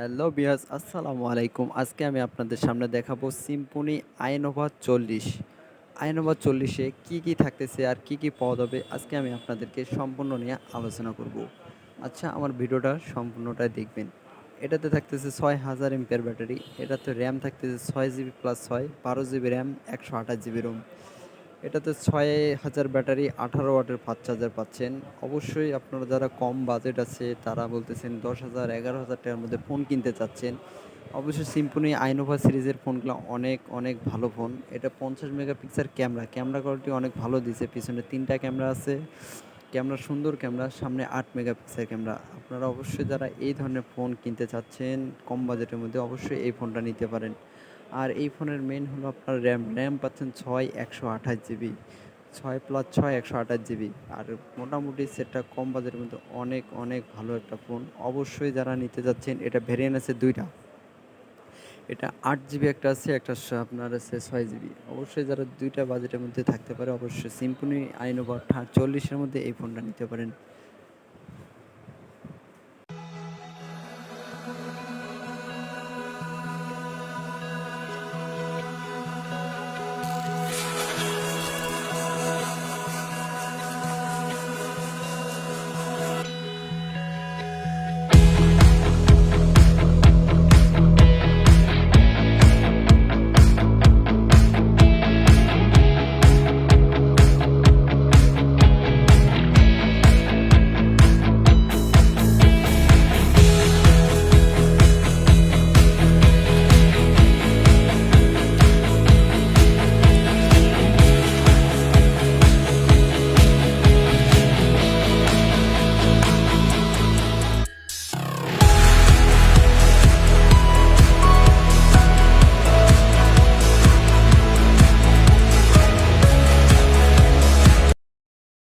Hello বিয়াস আসসালামু আলাইকুম। আজকে আমি আপনাদের সামনে দেখাবো সিম্পনি আইনোভা চল্লিশ। আইনোভা চল্লিশে কি কি থাকতেছে আর কি কি পাওয়া যাবে আজকে আমি আপনাদেরকে সম্পূর্ণ নিয়ে আলোচনা করব। আচ্ছা আমার ভিডিওটা সম্পূর্ণটাই দেখবেন। এটাতে থাকতেছে ছয় হাজার এমপের ব্যাটারি, এটাতে র্যাম থাকতেছে ছয় জিবি প্লাস ছয়, বারো জিবি র্যাম একশো আঠাশ জিবি রোম এটাতে ছয় হাজার ব্যাটারি, আঠারো ওয়াটের ফাস্ট চার্জার পাচ্ছেন। অবশ্যই আপনারা যারা কম বাজেট আছে, তারা বলতেছেন দশ হাজার, এগারো হাজার টাকার মধ্যে ফোন কিনতে চাচ্ছেন। অবশ্যই সিম্পনি আইনোভা সিরিজের ফোনগুলো অনেক অনেক ভালো ফোন। এটা পঞ্চাশ মেগাপিক্সেল ক্যামেরা। ক্যামেরা কোয়ালিটি অনেক ভালো দিছে পিছনে তিনটা ক্যামেরা আছে। ক্যামেরা সুন্দর ক্যামেরা, সামনে আট মেগাপিক্সেল ক্যামেরা। আপনারা অবশ্যই যারা এই ধরনের ফোন কিনতে চাচ্ছেন, কম বাজেটের মধ্যে অবশ্যই এই ফোনটা নিতে পারেন। আর এই ফোনের মেন হলো আপনার র্যাম র্যাম পাচ্ছেন ছয় একশো আঠাশ জিবি ছয় প্লাস ছয় একশো আঠাশ জিবি আর মোটামুটি সেটটা কম বাজেটের মধ্যে অনেক অনেক ভালো একটা ফোন অবশ্যই যারা নিতে যাচ্ছেন, এটা ভেরিয়েন্ট আছে দুইটা। এটা আট জিবি একটা আছে, একটা আপনার আছে ছয় জিবি অবশ্যই যারা দুইটা বাজেটের মধ্যে থাকতে পারে, অবশ্যই সিম্পনি আইনোভা চল্লিশের মধ্যে এই ফোনটা নিতে পারেন।